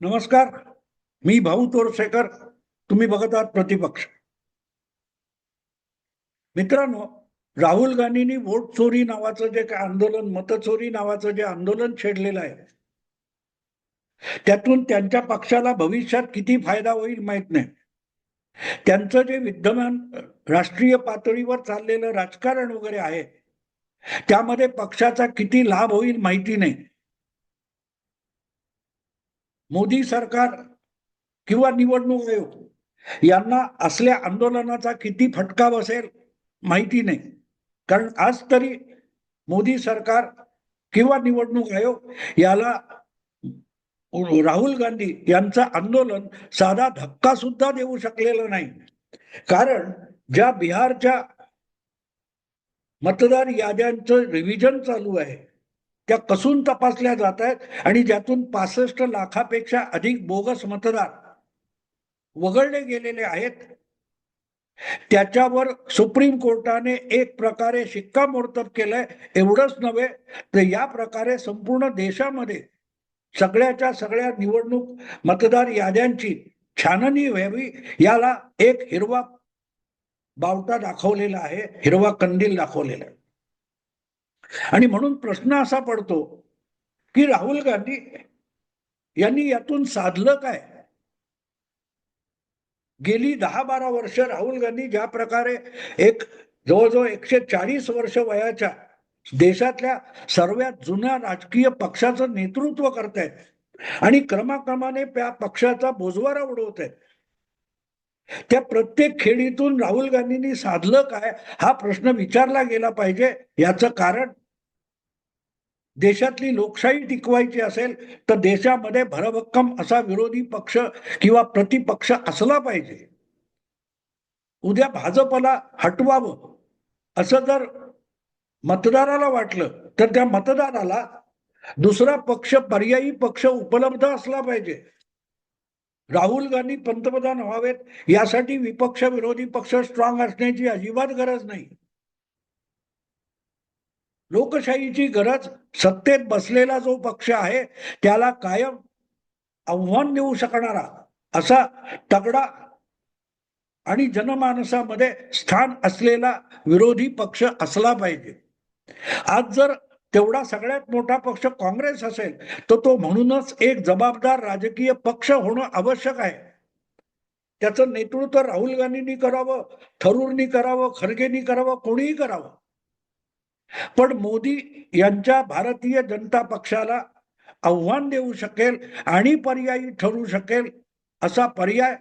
नमस्कार. मी भाऊ तोरसेकर. तुम्ही बघत आहात प्रतिपक्ष. मित्रांनो राहुल गांधींनी वोट चोरी नावाचं जे काय आंदोलन मतचोरी नावाचं जे आंदोलन छेडलेलं आहे त्यातून त्यांच्या पक्षाला भविष्यात किती फायदा होईल माहीत नाही. त्यांचं जे विद्यमान राष्ट्रीय पातळीवर चाललेलं राजकारण वगैरे आहे त्यामध्ये पक्षाचा किती लाभ होईल माहिती नाही. मोदी सरकार किंवा निवडणूक आयोग यांना असल्या आंदोलनाचा किती फटका बसेल माहिती नाही. कारण आज तरी मोदी सरकार किंवा निवडणूक आयोग याला राहुल गांधी यांचं आंदोलन साधा धक्का सुद्धा देऊ शकलेलं नाही. कारण ज्या बिहारच्या मतदार याद्यांचं रिव्हिजन चालू आहे त्या कसून तपासल्या जात आहेत आणि ज्यातून पासष्ट लाखापेक्षा अधिक बोगस मतदार वगळले गेलेले आहेत. त्याच्यावर सुप्रीम कोर्टाने एक प्रकारे शिक्कामोर्तब केलंय एवढंच नव्हे तर या प्रकारे संपूर्ण देशामध्ये सगळ्याच्या सगळ्या निवडणूक मतदार याद्यांची छाननी व्हावी याला एक हिरवा बावटा दाखवलेला आहे हिरवा कंदील दाखवलेला आहे. आणि म्हणून प्रश्न असा पडतो की राहुल गांधी यांनी यातून साधलं काय? गेली दहा बारा वर्ष राहुल गांधी ज्या प्रकारे एक जवळजवळ एकशे चाळीस वर्ष वयाच्या देशातल्या सर्वात जुन्या राजकीय पक्षाचं नेतृत्व करतायत आणि क्रमाक्रमाने त्या पक्षाचा बोजवारा उडवत आहेत त्या प्रत्येक खेडीतून राहुल गांधींनी साधलं काय हा प्रश्न विचारला गेला पाहिजे याचं कारण देशातली लोकशाही टिकवायची असेल तर देशामध्ये भरभक्कम असा विरोधी पक्ष किंवा प्रतिपक्ष असला पाहिजे. उद्या भाजपला हटवावं असं जर मतदाराला वाटलं तर त्या मतदाराला दुसरा पक्ष पर्यायी पक्ष उपलब्ध असला पाहिजे. राहुल गांधी पंतप्रधान व्हावेत यासाठी विपक्ष विरोधी पक्ष स्ट्रॉंग असण्याची अजिबात गरज नाही. लोकशाहीची गरज सत्तेत बसलेला जो पक्ष आहे त्याला कायम आव्हान देऊ शकणारा असा तगडा आणि जनमानसामध्ये स्थान असलेला विरोधी पक्ष असला पाहिजे. आज जर तेवढा सगळ्यात मोठा पक्ष काँग्रेस असेल तर तो म्हणूनच एक जबाबदार राजकीय पक्ष होणं आवश्यक आहे. त्याचं नेतृत्व राहुल गांधींनी करावं थरूरनी करावं खरगेनी करावं कोणीही करावं. पण मोदी यांच्या भारतीय जनता पक्षाला आव्हान देऊ शकेल आणि पर्यायी ठरू शकेल असा पर्याय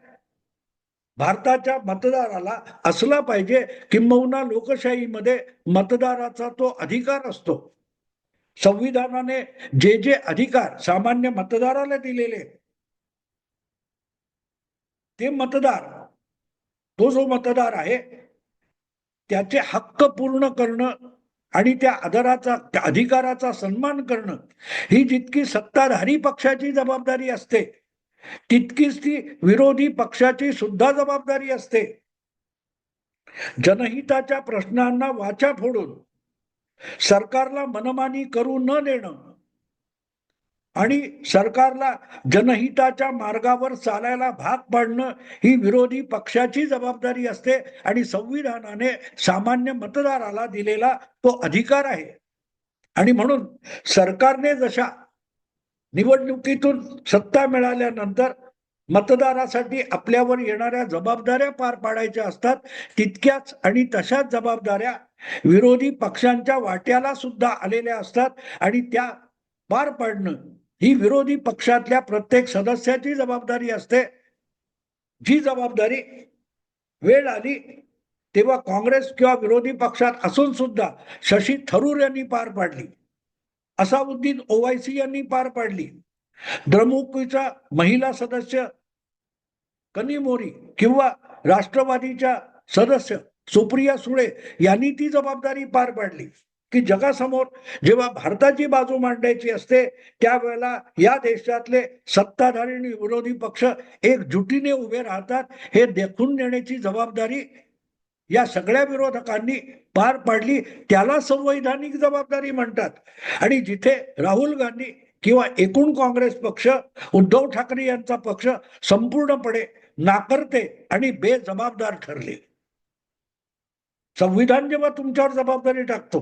भारताच्या मतदाराला असला पाहिजे किंबहुना लोकशाहीमध्ये मतदाराचा तो अधिकार असतो. संविधानाने जे जे अधिकार सामान्य मतदाराला दिलेले ते मतदार तो जो मतदार आहे त्याचे हक्क पूर्ण करणं आणि त्या आदराचा त्या अधिकाराचा सन्मान करणं ही जितकी सत्ताधारी पक्षाची जबाबदारी असते तितकीच ती विरोधी पक्षाची सुद्धा जबाबदारी असते. जनहिताच्या प्रश्नांना वाचा फोडून सरकारला मनमानी करू न देणं आणि सरकारला जनहिताच्या मार्गावर चालायला भाग पाडणं ही विरोधी पक्षाची जबाबदारी असते आणि संविधानाने सामान्य मतदाराला दिलेला तो अधिकार आहे. आणि म्हणून सरकारने जशा निवडणुकीतून सत्ता मिळाल्यानंतर मतदारासाठी आपल्यावर येणाऱ्या जबाबदाऱ्या पार पाडायच्या असतात तितक्याच आणि तशाच जबाबदाऱ्या विरोधी पक्षांच्या वाट्याला सुद्धा आलेल्या असतात आणि त्या पार पाडणं ही विरोधी पक्षातल्या प्रत्येक सदस्याची जबाबदारी असते. जी जबाबदारी वेळ आली तेव्हा काँग्रेस किंवा विरोधी पक्षात असून सुद्धा शशी थरूर यांनी पार पाडली. असाउद्दीन ओवायसी यांनी पार पाडली. द्रमुकीचा महिला सदस्य कनिमोरी किंवा राष्ट्रवादीच्या सदस्य सुप्रिया सुळे यांनी ती जबाबदारी पार पाडली की जगासमोर जेव्हा भारताची बाजू मांडायची असते त्यावेळेला या देशातले सत्ताधारी आणि विरोधी पक्ष एकजुटीने उभे राहतात हे देखून देण्याची जबाबदारी या सगळ्या विरोधकांनी पार पाडली. त्याला संवैधानिक जबाबदारी म्हणतात. आणि जिथे राहुल गांधी किंवा एकूण काँग्रेस पक्ष उद्धव ठाकरे यांचा पक्ष संपूर्णपणे नाकर्ते आणि बेजबाबदार ठरले. संविधान जेव्हा तुमच्यावर जबाबदारी टाकतो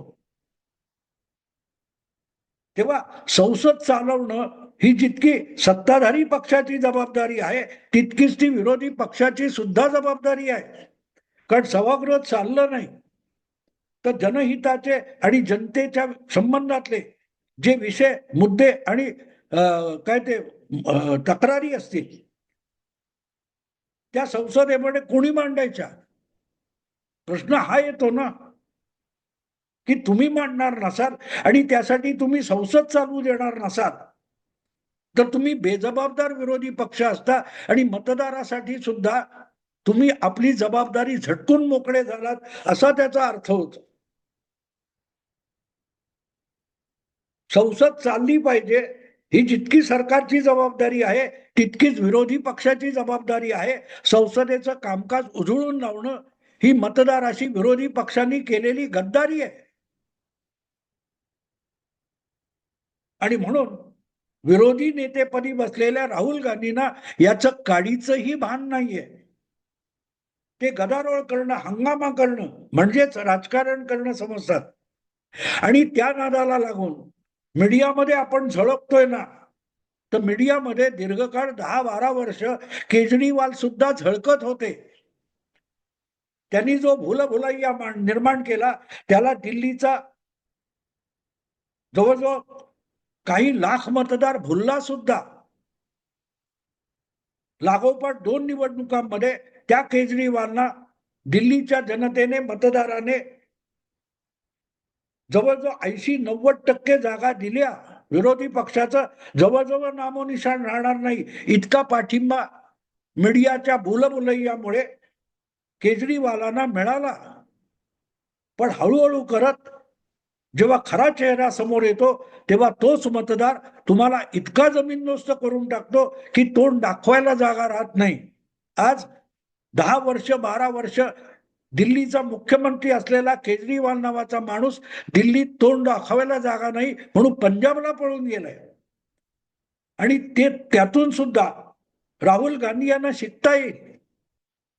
तेव्हा संसद चालवणं ही जितकी सत्ताधारी पक्षाची जबाबदारी आहे तितकीच ती विरोधी पक्षाची सुद्धा जबाबदारी आहे. कारण सभागृह चाललं नाही तर जनहिताचे आणि जनतेच्या संबंधातले जे विषय मुद्दे आणि काय ते तक्रारी असतील त्या संसदेमध्ये कोणी मांडायच्या? प्रश्न हा येतो ना की तुम्ही मांडणार नसाल आणि त्यासाठी तुम्ही संसद चालवू देणार नसाल तर तुम्ही बेजबाबदार विरोधी पक्ष असता आणि मतदारासाठी सुद्धा तुम्ही आपली जबाबदारी झटकून मोकळे झालात असा त्याचा अर्थ होतो. संसद चालली पाहिजे ही जितकी सरकारची जबाबदारी आहे तितकीच विरोधी पक्षाची जबाबदारी आहे. संसदेचं कामकाज उजळून लावणं ही मतदार अशी विरोधी पक्षांनी केलेली गद्दारी आहे. आणि म्हणून विरोधी नेतेपदी बसलेल्या राहुल गांधींना याचं काडीचंही भान नाहीये. ते गदारोळ करणं हंगामा करणं म्हणजेच राजकारण करणं समजतात. आणि त्या नादाला लागून मीडियामध्ये आपण झळकतोय ना तर मीडियामध्ये दीर्घकाळ दहा बारा वर्ष केजरीवाल सुद्धा झळकत होते. त्यांनी जो भूलभुलैया निर्माण केला त्याला दिल्लीचा जवळजवळ काही लाख मतदार भुलला सुद्धा. लागोपाठ दोन निवडणुकांमध्ये त्या केजरीवालना दिल्लीच्या जनतेने मतदाराने जवळजवळ ऐंशी नव्वद टक्के जागा दिल्या. विरोधी पक्षाचं जवळजवळ नामोनिशाण राहणार नाही. इतका पाठिंबा मीडियाच्या भूलभुलैयामुळे केजरीवालांना मिळाला. पण हळूहळू करत जेव्हा खरा चेहरा समोर येतो तेव्हा तोच मतदार तुम्हाला इतका जमीनदोस्त करून टाकतो की तोंड दाखवायला जागा राहत नाही. आज दहा वर्ष बारा वर्ष दिल्लीचा मुख्यमंत्री असलेला केजरीवाल नावाचा माणूस दिल्लीत तोंड दाखवायला जागा नाही म्हणून पंजाबला पळून गेलाय. आणि ते त्यातून सुद्धा राहुल गांधी यांना शिकता येईल.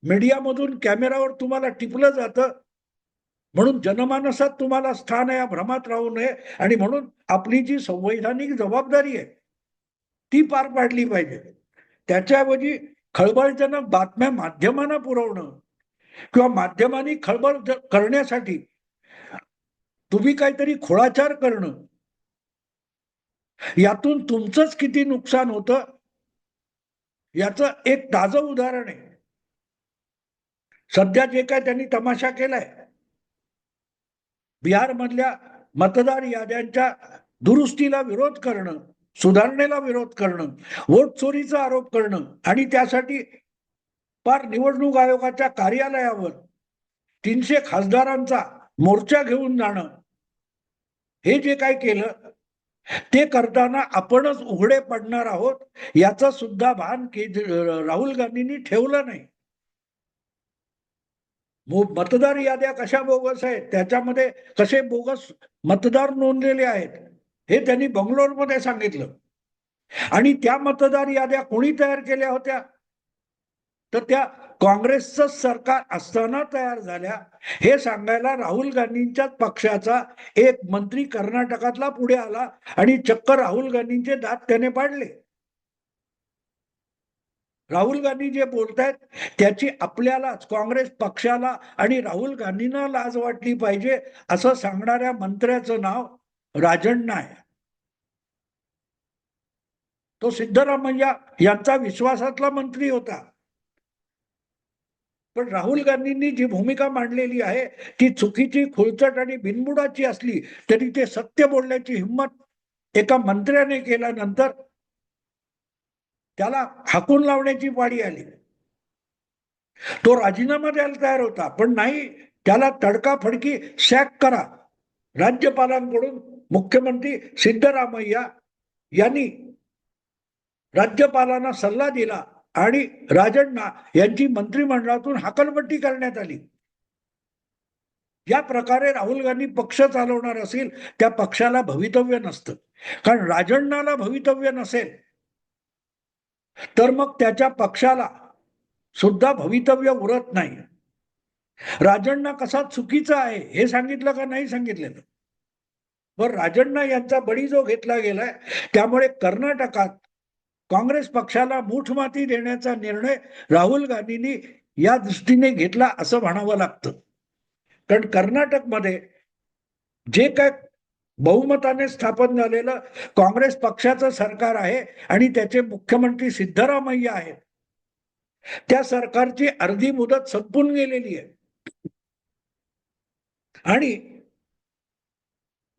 मीडियामधून कॅमेरावर तुम्हाला टिपलं जातं. म्हणून जनमानसात तुम्हाला स्थान आहे या भ्रमात राहू नये. आणि म्हणून आपली जी संवैधानिक जबाबदारी आहे ती पार पाडली पाहिजे. त्याच्याऐवजी खळबळजनक बातम्या माध्यमांना पुरवणं किंवा माध्यमांनी खळबळ करण्यासाठी तुम्ही काहीतरी खोळाचार करणं यातून तुमचंच किती नुकसान होतं याचं एक ताजं उदाहरण आहे. सध्या जे काय त्यांनी तमाशा केलाय बिहार मधल्या मतदार याद्यांच्या दुरुस्तीला विरोध करणं सुधारणेला विरोध करणं वोट चोरीचा आरोप करणं आणि त्यासाठी पार निवडणूक आयोगाच्या कार्यालयावर तीनशे खासदारांचा मोर्चा घेऊन जाणं हे जे काय केलं ते करताना आपणच उघडे पडणार आहोत याचं सुद्धा भान केज राहुल गांधींनी ठेवलं नाही. मतदार याद्या कशा बोगस आहेत? त्याच्यामध्ये कसे बोगस मतदार नोंदलेले आहेत? हे त्यांनी बंगलोरमध्ये सांगितलं. आणि त्या मतदार याद्या कोणी तयार केल्या होत्या? तर त्या काँग्रेसचं सरकार असताना तयार झाल्या. हे सांगायला राहुल गांधींच्याच पक्षाचा एक मंत्री कर्नाटकातला पुढे आला आणि चक्क राहुल गांधींचे दात त्याने पाडले. राहुल गांधी जे बोलतायत त्याची आपल्यालाच काँग्रेस पक्षाला आणि राहुल गांधींना लाज वाटली पाहिजे असं सांगणाऱ्या मंत्र्याचं नाव राजण्णा आहे तो सिद्धरामय्या यांचा विश्वासातला मंत्री होता. पण राहुल गांधींनी जी भूमिका मांडलेली आहे ती चुकीची खुळचट आणि बिनबुडाची असली तरी ते सत्य बोलण्याची हिंमत एका मंत्र्याने केल्यानंतर त्याला हाकून लावण्याची वाडी आली. तो राजीनामा द्यायला तयार होता पण नाही त्याला तडकाफडकी सॅक करा. राज्यपालांकडून मुख्यमंत्री सिद्धरामय्या यांनी राज्यपालांना सल्ला दिला आणि राजण्णा यांची मंत्रिमंडळातून हाकलपट्टी करण्यात आली. ज्या प्रकारे राहुल गांधी पक्ष चालवणार असेल त्या पक्षाला भवितव्य नसतं. कारण राजण्णाला भवितव्य नसेल तर मग त्याच्या पक्षाला सुद्धा भवितव्य उरत नाही. राजण्णा कसा चुकीचा आहे हे सांगितलं का नाही सांगितलेलं? बर राजण्णा यांचा बळी जो घेतला गेलाय त्यामुळे कर्नाटकात काँग्रेस पक्षाला मूठमाती देण्याचा निर्णय राहुल गांधींनी या दृष्टीने घेतला असं म्हणावं लागतं. कारण कर्नाटकमध्ये जे काय बहुमताने स्थापन झालेलं काँग्रेस पक्षाचं सरकार आहे आणि त्याचे मुख्यमंत्री सिद्धरामय्या आहेत. त्या सरकारची अर्धी मुदत संपून गेलेली आहे. आणि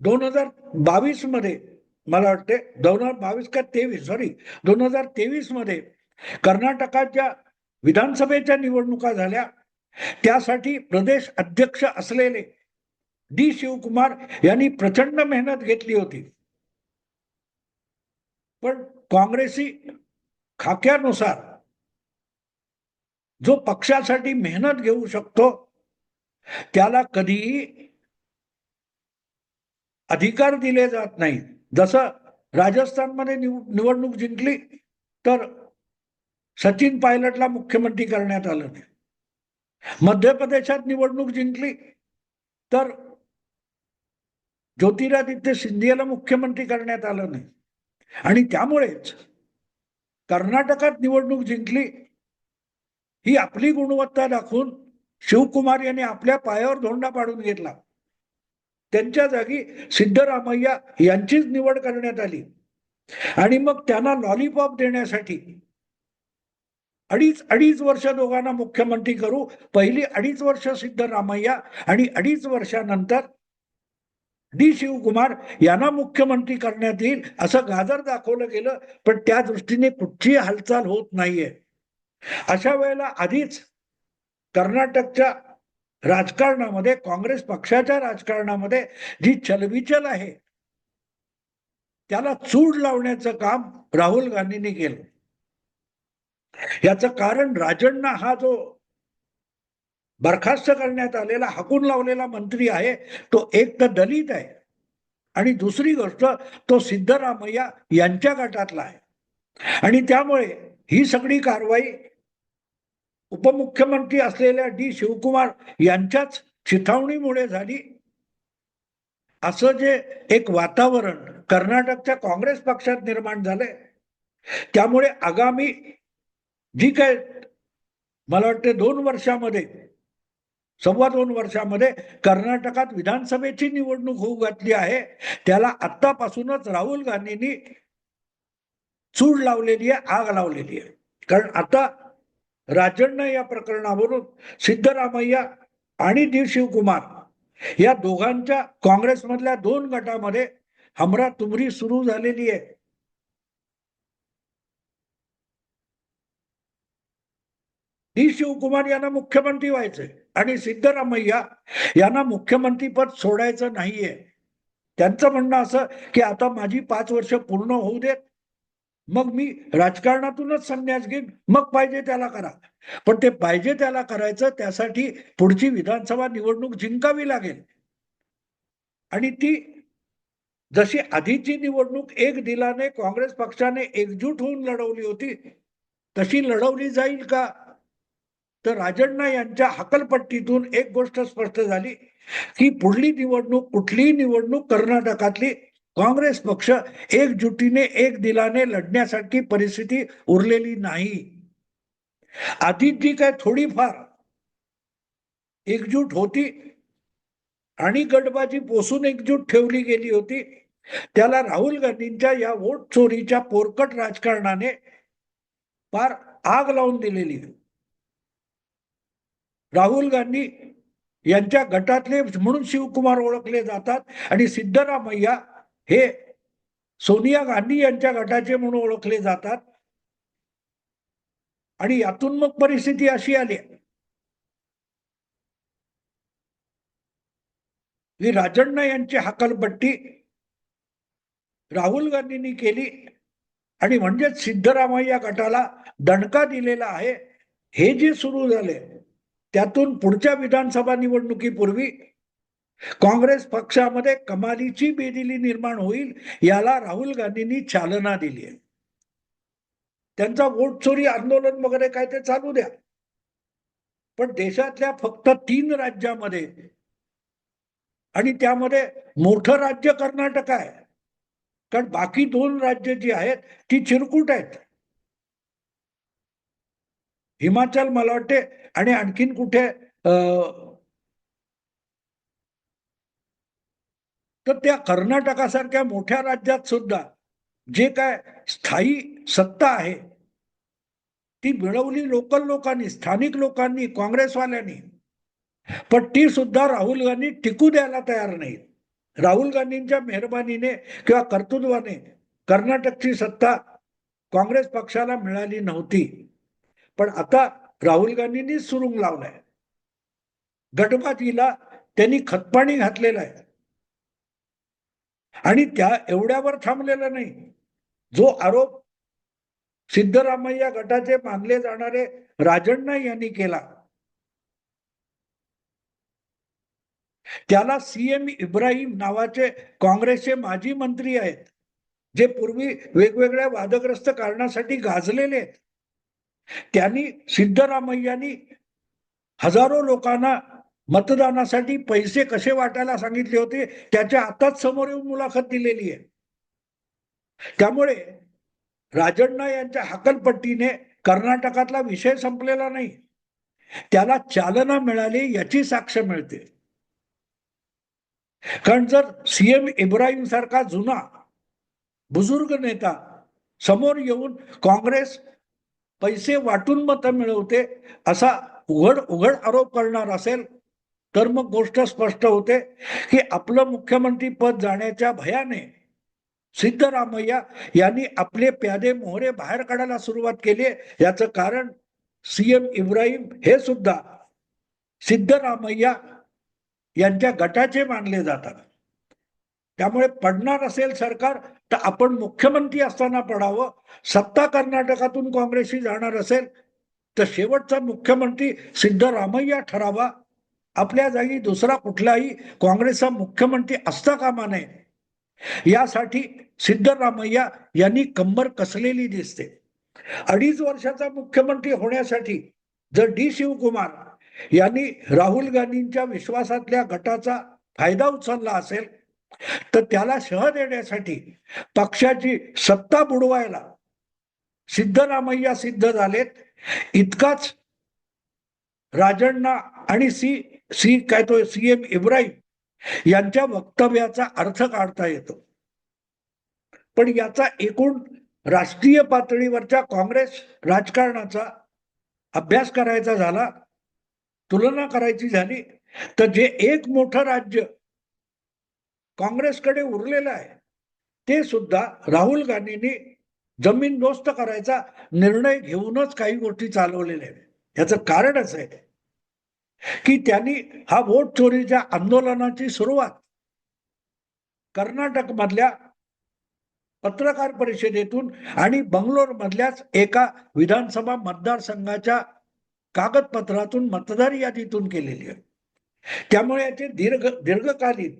दोन हजार बावीसमध्ये मला वाटते दोन हजार बावीस का तेवीस सॉरी दोन हजार तेवीसमध्ये कर्नाटकाच्या विधानसभेच्या निवडणुका झाल्या. त्यासाठी प्रदेश अध्यक्ष असलेले डी शिवकुमार यांनी प्रचंड मेहनत घेतली होती. पण काँग्रेसी खाक्यानुसार जो पक्षासाठी मेहनत घेऊ शकतो त्याला कधीही अधिकार दिले जात नाही जसं राजस्थानमध्ये निव निवडणूक जिंकली तर सचिन पायलटला मुख्यमंत्री करण्यात आलं. नाही मध्य प्रदेशात निवडणूक जिंकली तर ज्योतिरादित्य सिंधियाला मुख्यमंत्री करण्यात आलं नाही. आणि त्यामुळेच कर्नाटकात निवडणूक जिंकली ही आपली गुणवत्ता दाखवून शिवकुमार यांनी आपल्या पायावर धोंडा पाडून घेतला. त्यांच्या जागी सिद्धरामय्या यांचीच निवड करण्यात आली. आणि मग त्यांना लॉलीपॉप देण्यासाठी अडीच अडीच वर्ष दोघांना मुख्यमंत्री करू पहिली अडीच वर्ष सिद्धरामय्या आणि अडीच वर्षानंतर डी शिवकुमार यांना मुख्यमंत्री करण्यात येईल असं गाजर दाखवलं गेलं पण त्या दृष्टीने कुठची हालचाल होत नाहीये. अशा वेळेला आधीच कर्नाटकच्या राजकारणामध्ये काँग्रेस पक्षाच्या राजकारणामध्ये जी चलबिचल आहे त्याला चूड लावण्याचं काम राहुल गांधींनी केलं. याचं कारण राजण्णा हा जो बरखास्त करण्यात आलेला हाकून लावलेला मंत्री आहे तो एक तर दलित आहे. आणि दुसरी गोष्ट तो सिद्धरामय्या यांच्या गटातला आहे. आणि त्यामुळे ही सगळी कारवाई उपमुख्यमंत्री असलेल्या डी शिवकुमार यांच्याच चिथावणीमुळे झाली. असं जे एक वातावरण कर्नाटकच्या काँग्रेस पक्षात निर्माण झालंय त्यामुळे आगामी जी काय मला वाटते दोन वर्षामध्ये सव्वा दोन वर्षामध्ये कर्नाटकात विधानसभेची निवडणूक होऊ घातली आहे. त्याला आत्तापासूनच राहुल गांधींनी चूड लावलेली आहे आग लावलेली आहे. कारण आता राजण्णा या प्रकरणावरून सिद्धरामय्या आणि डी शिवकुमार या दोघांच्या काँग्रेसमधल्या दोन गटामध्ये हमरा तुमरी सुरू झालेली आहे. डी शिवकुमार यांना मुख्यमंत्री व्हायचंय. आणि सिद्धरामय्या यांना मुख्यमंत्रीपद सोडायचं नाहीये. त्यांचं म्हणणं असं की आता माझी पाच वर्ष पूर्ण होऊ देत. मग मी राजकारणातूनच संन्यास घेईन. मग पाहिजे त्याला करा. पण ते पाहिजे त्याला करायचं त्यासाठी पुढची विधानसभा निवडणूक जिंकावी लागेल. आणि ती जशी आधीची निवडणूक एक दिलाने काँग्रेस पक्षाने एकजूट होऊन लढवली होती तशी लढवली जाईल का? तर राजण्णा यांच्या हकलपट्टीतून एक गोष्ट स्पष्ट झाली की पुढली निवडणूक कुठलीही निवडणूक कर्नाटकातली काँग्रेस पक्ष एकजुटीने एक दिलाने लढण्यासाठी परिस्थिती उरलेली नाही. आधी जी काय थोडीफार एकजूट होती आणि गटबाजी पोसून एकजूट ठेवली गेली होती त्याला राहुल गांधींच्या या वोट चोरीच्या पोरकट राजकारणाने फार आग लावून दिलेली राहुल गांधी यांच्या गटातले म्हणून शिवकुमार ओळखले जातात. आणि सिद्धरामय्या हे सोनिया गांधी यांच्या गटाचे म्हणून ओळखले जातात. आणि यातून मग परिस्थिती अशी आली. ही राजण्णा यांची हकलपट्टी राहुल गांधींनी केली. आणि म्हणजेच सिद्धरामय्या गटाला दणका दिलेला आहे. हे जे सुरू झाले त्यातून पुढच्या विधानसभा निवडणुकीपूर्वी काँग्रेस पक्षामध्ये कमालीची बेदिली निर्माण होईल याला राहुल गांधींनी चालना दिली आहे. त्यांचा वोट चोरी आंदोलन वगैरे काय ते चालू द्या. पण देशातल्या फक्त तीन राज्यामध्ये आणि त्यामध्ये मोठं राज्य कर्नाटक आहे. कारण बाकी दोन राज्य जी आहेत ती चिरकुट आहेत. हिमाचल मला वाटते आणि आणखीन कुठे तर त्या कर्नाटकासारख्या मोठ्या राज्यात सुद्धा जे काय स्थायी सत्ता आहे ती मिळवली लोकल लोकांनी स्थानिक लोकांनी काँग्रेसवाल्यांनी. पण ती सुद्धा राहुल गांधी टिकू द्यायला तयार नाहीत. राहुल गांधींच्या मेहरबानीने किंवा कर्तृत्वाने कर्नाटकची सत्ता काँग्रेस पक्षाला मिळाली नव्हती. पण आता राहुल गांधींनी सुरुंग लावलाय. गटपातीला त्यांनी खतपाणी घातलेलं आहे. आणि त्या एवढ्यावर थांबलेला नाही. जो आरोप सिद्धरामय्या गटाचे मानले जाणारे राजण्णा यांनी केला. त्याला सीएम इब्राहिम नावाचे काँग्रेसचे माजी मंत्री आहेत जे पूर्वी वेगवेगळ्या वादग्रस्त कारणासाठी गाजलेले आहेत. त्यांनी सिद्धरामय्यांनी हजारो लोकांना मतदानासाठी पैसे कसे वाटायला सांगितले होते त्याच्या आताच समोर येऊन मुलाखत दिलेली आहे. त्यामुळे राजण्णा यांच्या हकलपट्टीने कर्नाटकातला विषय संपलेला नाही. त्याला चालना मिळाली याची साक्ष मिळते. कारण जर सीएम इब्राहिम सारखा जुना बुजुर्ग नेता समोर येऊन काँग्रेस पैसे वाटून मतं मिळवते असा उघड उघड आरोप करणार असेल तर मग गोष्ट स्पष्ट होते की आपलं मुख्यमंत्री पद जाण्याच्या भयाने सिद्धरामय्या यांनी आपले प्यादे मोहरे बाहेर काढायला सुरुवात केली याचं कारण सीएम इब्राहिम हे सुद्धा सिद्धरामय्या यांच्या गटाचे मानले जातात. त्यामुळे पडणार असेल सरकार तर आपण मुख्यमंत्री असताना पडावं. सत्ता कर्नाटकातून काँग्रेसशी जाणार असेल तर शेवटचा मुख्यमंत्री सिद्धरामय्या ठरावा. आपल्या जागी दुसरा कुठलाही काँग्रेसचा मुख्यमंत्री असता कामा नये. यासाठी सिद्धरामय्या यांनी कंबर कसलेली दिसते. अडीच वर्षाचा मुख्यमंत्री होण्यासाठी जर डी शिवकुमार यांनी राहुल गांधींच्या विश्वासातल्या गटाचा फायदा उचलला असेल तर त्याला सह देण्यासाठी पक्षाची सत्ता बुडवायला सिद्धरामय्या सिद्ध झालेत. इतकाच राजण्णा आणि सी सी काय तो सीएम इब्राहिम यांच्या वक्तव्याचा अर्थ काढता येतो. पण याचा एकूण राष्ट्रीय पातळीवरच्या काँग्रेस राजकारणाचा अभ्यास करायचा झाला तुलना करायची झाली तर जे एक मोठं राज्य काँग्रेसकडे उरलेलं आहे. ते सुद्धा राहुल गांधींनी जमीन दोस्त करायचा निर्णय घेऊनच काही गोष्टी चालवलेल्या आहेत. याचं कारण असं आहे की त्यांनी हा वोट चोरीच्या आंदोलनाची सुरुवात कर्नाटक मधल्या पत्रकार परिषदेतून आणि बंगलोर मधल्याच एका विधानसभा मतदारसंघाच्या कागदपत्रातून मतदार यादीतून केलेली आहे. त्यामुळे याचे दीर्घ दीर्घकालीन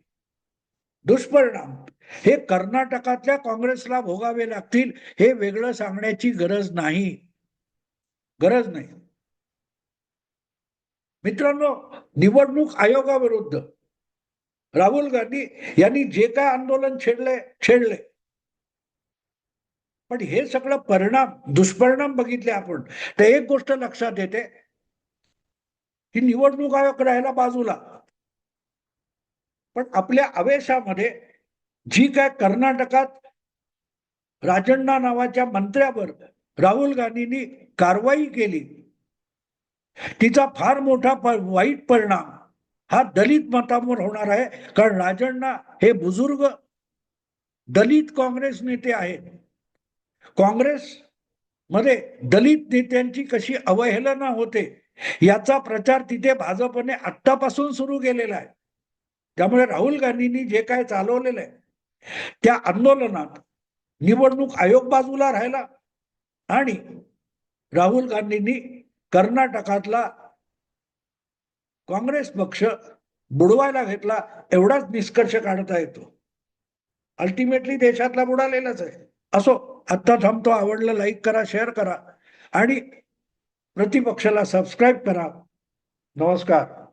दुष्परिणाम. हे कर्नाटकातल्या काँग्रेसला भोगावे लागतील हे वेगळं सांगण्याची गरज नाही. गरज नाही. मित्रांनो निवडणूक आयोगाविरुद्ध राहुल गांधी यांनी जे काय आंदोलन छेडले छेडले. पण हे सगळं परिणाम दुष्परिणाम बघितले आपण. तर एक गोष्ट लक्षात येते की निवडणूक आयोग राहायला बाजूला. पण आपल्या आवेशामध्ये जी काय कर्नाटकात राजण्णा नावाच्या मंत्र्यावर राहुल गांधींनी कारवाई केली तिचा फार मोठा वाईट परिणाम हा दलित मतांवर होणार आहे. कारण राजण्णा हे बुजुर्ग दलित काँग्रेस नेते आहेत. काँग्रेस मध्ये दलित नेत्यांची कशी अवहेलना होते याचा प्रचार तिथे भाजपने आत्तापासून सुरू केलेला आहे. त्यामुळे राहुल गांधींनी जे काय चालवलेलं आहे त्या आंदोलनात निवडणूक आयोग बाजूला राहिला आणि राहुल गांधींनी कर्नाटकातला काँग्रेस पक्ष बुडवायला घेतला एवढाच निष्कर्ष काढता येतो. अल्टिमेटली देशातला बुडालेलाच आहे. असो आत्ता थांबतो आवडलं लाईक करा शेअर करा आणि प्रतिपक्षाला सबस्क्राईब करा. नमस्कार.